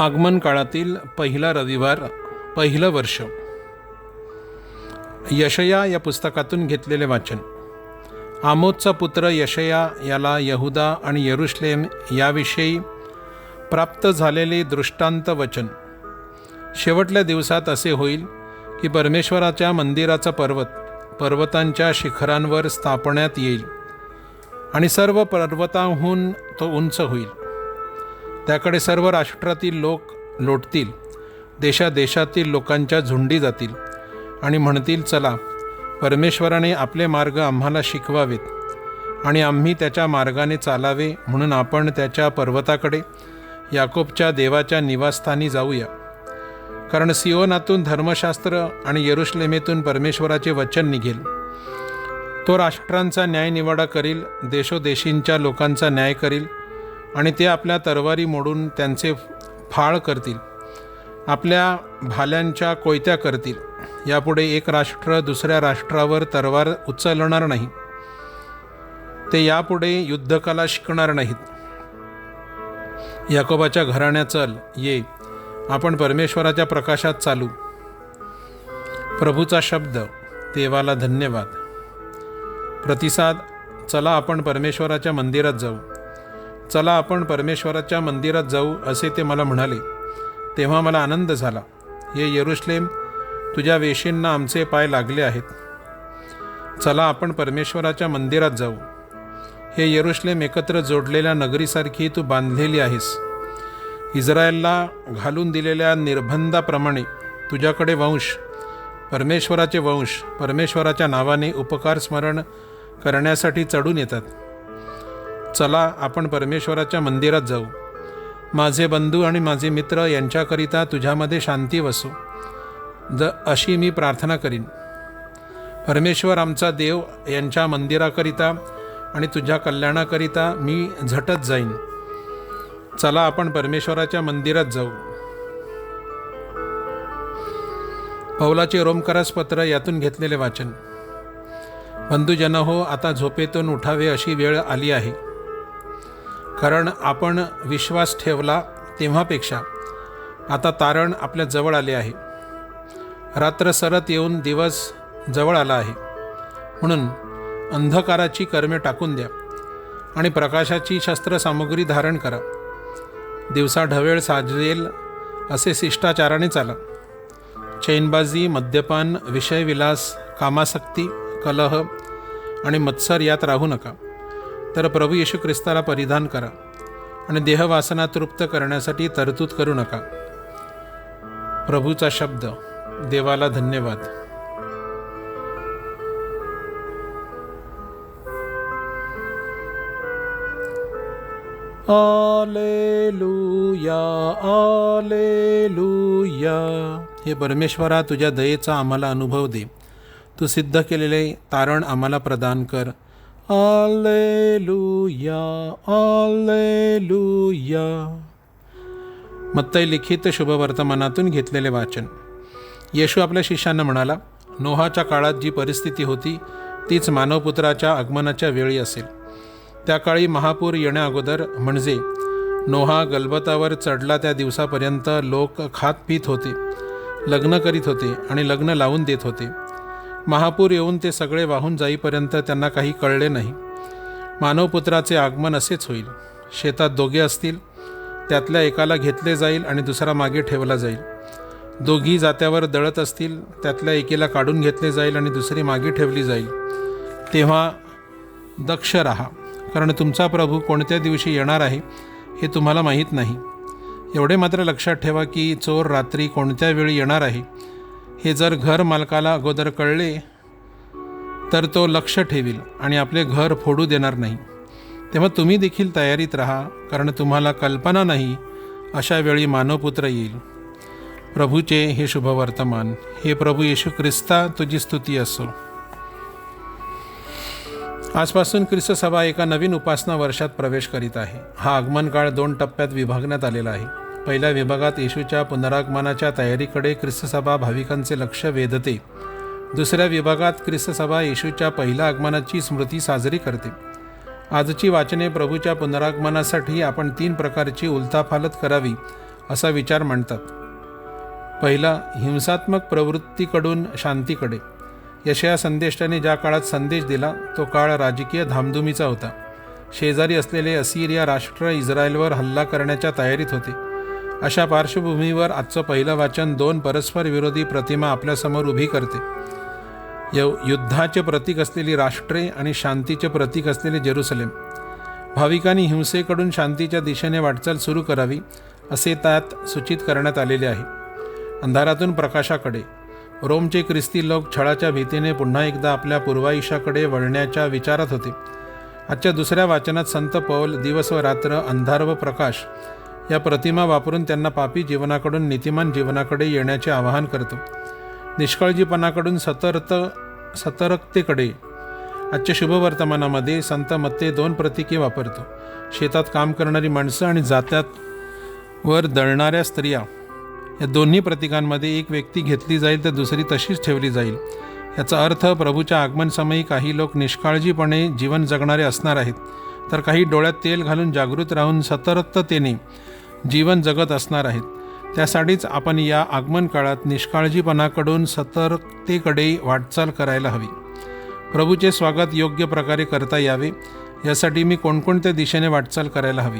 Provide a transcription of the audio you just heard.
आगमन काळातील पहिला रविवार पहिलं वर्ष. यशया या पुस्तकातून घेतलेले वाचन. आमोदचा पुत्र यशया याला यहुदा आणि यरुश्लेम याविषयी प्राप्त झालेले दृष्टांत वचन. शेवटल्या दिवसात असे होईल की परमेश्वराच्या मंदिराचा पर्वत पर्वतांच्या शिखरांवर स्थापण्यात येईल आणि सर्व पर्वतांहून तो उंच होईल. त्याकडे सर्व राष्ट्रातील लोक लोटतील देशादेशातील लोकांच्या झुंडी जातील आणि म्हणतील चला परमेश्वराने आपले मार्ग आम्हाला शिकवावेत आणि आम्ही त्याच्या मार्गाने चालावे म्हणून आपण त्याच्या पर्वताकडे याकोबच्या देवाच्या निवासस्थानी जाऊया. कारण सिओनातून धर्मशास्त्र आणि येरुश्लेमेतून परमेश्वराचे वचन निघेल. तो राष्ट्रांचा न्यायनिवाडा करील देशोदेशींच्या लोकांचा न्याय करील आणि ते आपल्या तरवारी मोडून त्यांचे फाळ करतील. आपल्या भाल्यांच्या कोयत्या करतील. यापुढे एक राष्ट्र दुसऱ्या राष्ट्रावर तरवार उचलणार नाही. ते यापुढे युद्धकला शिकणार नाहीत. याकोबाच्या घराण्या चल ये. आपण परमेश्वराच्या प्रकाशात चालू. प्रभूचा शब्द देवाला धन्यवाद. प्रतिसाद चला आपण परमेश्वराच्या मंदिरात जाऊ. चला आपण परमेश्वराच्या मंदिरात जाऊ असे ते मला म्हणाले. तेव्हा मला आनंद झाला. हे येरुश्लेम तुझ्या वेशींना आमचे पाय लागले आहेत. चला आपण परमेश्वराच्या मंदिरात जाऊ. हे येरुश्लेम एकत्र जोडलेल्या नगरीसारखी तू बांधलेली आहेस. इस्रायलला घालून दिलेल्या निर्बंधाप्रमाणे तुझ्याकडे वंश परमेश्वराचे वंश परमेश्वराच्या नावाने उपकार स्मरण करण्यासाठी चढून येतात. चला आपण परमेश्वराच्या मंदिरात जाऊ. माझे बंधू आणि माझे मित्र यांच्याकरिता तुझ्यामध्ये शांती वसो द अशी मी प्रार्थना करीन. परमेश्वर आमचा देव यांच्या मंदिराकरिता आणि तुझ्या कल्याणाकरिता मी झटत जाईन. चला आपण परमेश्वराच्या मंदिरात जाऊ. पौलाचे रोमकरास पत्र यातून घेतलेले वाचन. बंधुजन हो आता झोपेतून उठावे अशी वेळ आली आहे. कारण आपण विश्वास ठेवला तेव्हापेक्षा आता तारण आपल्या जवळ आले आहे. रात्र सरत येऊन दिवस जवळ आला आहे. म्हणून अंधकाराची कर्मे टाकून द्या आणि प्रकाशाची शस्त्रसामुग्री धारण करा. दिवसा ढवेळ साजेल असे शिष्टाचाराने चाला. चैनबाजी मद्यपान विषयविलास कामासक्ती कलह आणि मत्सर यात राहू नका. तर प्रभू येशू ख्रिस्ताला परिधान करा आणि देहवासना तृप्त करण्यासाठी तरतूद करू नका. प्रभूचा शब्द देवाला धन्यवाद. आलेलुया आलेलुया. हे परमेश्वरा तुझ्या दयेचा आम्हाला अनुभव दे. तू सिद्ध केलेले तारण आम्हाला प्रदान कर. आलेलुया आलेलुया मत्तय लिखित शुभवर्तमानातून घेतलेले वाचन. येशू आपल्या शिष्यांना म्हणाला नोहाच्या काळात जी परिस्थिती होती तीच मानवपुत्राच्या आगमनाच्या वेळी असेल. त्या काळी महापूर येण्याअगोदर म्हणजे नोहा गलबतावर चढला त्या दिवसापर्यंत लोक खात पित होते लग्न करीत होते आणि लग्न लावून देत होते. महापूर येऊन ते सगळे वाहून जाईपर्यंत त्यांना काही कळले नाही. मानवपुत्राचे आगमन असेच होईल. शेतात दोघे असतील. त्यातल्या एकाला घेतले जाईल आणि दुसरा मागे ठेवला जाईल. दोघी जात्यावर दळत असतील. त्यातल्या एकीला काढून घेतले जाईल आणि दुसरी मागे ठेवली जाईल. तेव्हा दक्ष राहा कारण तुमचा प्रभू कोणत्या दिवशी येणार आहे हे तुम्हाला माहीत नाही. एवढे मात्र लक्षात ठेवा की चोर रात्री कोणत्या वेळी येणार आहे हे जर घर मालकाला अगोदर कळले तर तो लक्ष ठेवील आणि आपले घर फोडू देणार नाही. तेव्हा तुम्ही देखील तयारीत राहा कारण तुम्हाला कल्पना नाही अशा वेळी मानवपुत्र येईल. प्रभूचे हे शुभवर्तमान हे प्रभू येशू ख्रिस्ता तुझी स्तुती असो. आजपासून ख्रिस्त सभा एका नवीन उपासना वर्षात प्रवेश करीत आहे. हा आगमन काळ दोन टप्प्यात विभागण्यात आलेला आहे. पहिल्या विभागात येशूच्या पुनरागमनाच्या तयारीकडे ख्रिस्त सभा भाविकांचे लक्ष वेधते. दुसऱ्या विभागात ख्रिस्तसभा येशूच्या पहिल्या आगमनाची स्मृती साजरी करते. आजची वाचने प्रभूच्या पुनरागमनासाठी आपण तीन प्रकारची उलथाफालत करावी असा विचार मांडतात. पहिला हिंसात्मक प्रवृत्तीकडून शांतीकडे. यशया संदेष्टाने ज्या काळात संदेश दिला तो काळ राजकीय धामधुमीचा होता. शेजारी असलेले असिरिया राष्ट्र इस्रायलवर हल्ला करण्याच्या तयारीत होते. अशा पार्श्वभूमीवर आजचं पहिलं वाचन दोन परस्पर विरोधी प्रतिमा आपल्यासमोर उभी करते. यव युद्धाचे प्रतीक असलेली राष्ट्रे आणि शांतीचे प्रतीक असलेले जेरुसलेम. भाविकांनी हिंसेकडून शांतीच्या दिशेने वाटचाल सुरू करावी असे त्यात सूचित करण्यात आलेले आहे. अंधारातून प्रकाशाकडे रोमचे ख्रिस्ती लोक छळाच्या भीतीने पुन्हा एकदा आपल्या पूर्वायुष्याकडे वळण्याच्या विचारात होते. आजच्या दुसऱ्या वाचनात संत पौल दिवस व रात्र अंधार व प्रकाश या प्रतिमा वापरून त्यांना पापी जीवनाकडून नीतिमान जीवनाकडे येण्याचे आवाहन करतो. निष्काळजीपणाकडून सतर्क सतर्कतेकडे आजच्या शुभवर्तमानामध्ये संत मत्ते दोन प्रतीके वापरतो. शेतात काम करणारी माणसं आणि जात्यात वर दळणाऱ्या स्त्रिया. या दोन्ही प्रतीकांमध्ये एक व्यक्ती घेतली जाईल तर दुसरी तशीच ठेवली जाईल. याचा अर्थ प्रभूच्या आगमनसमयी काही लोक निष्काळजीपणे जीवन जगणारे असणार आहेत. तर काही डोळ्यात तेल घालून जागृत राहून सतर्कतेने जीवन जगत असणार आहेत. त्यासाठीच आपण या आगमन काळात निष्काळजीपणाकडून सतर्कतेकडे वाटचाल करायला हवी. प्रभूचे स्वागत योग्य प्रकारे करता यावे. यासाठी मी कोणकोणत्या दिशेने वाटचाल करायला हवी?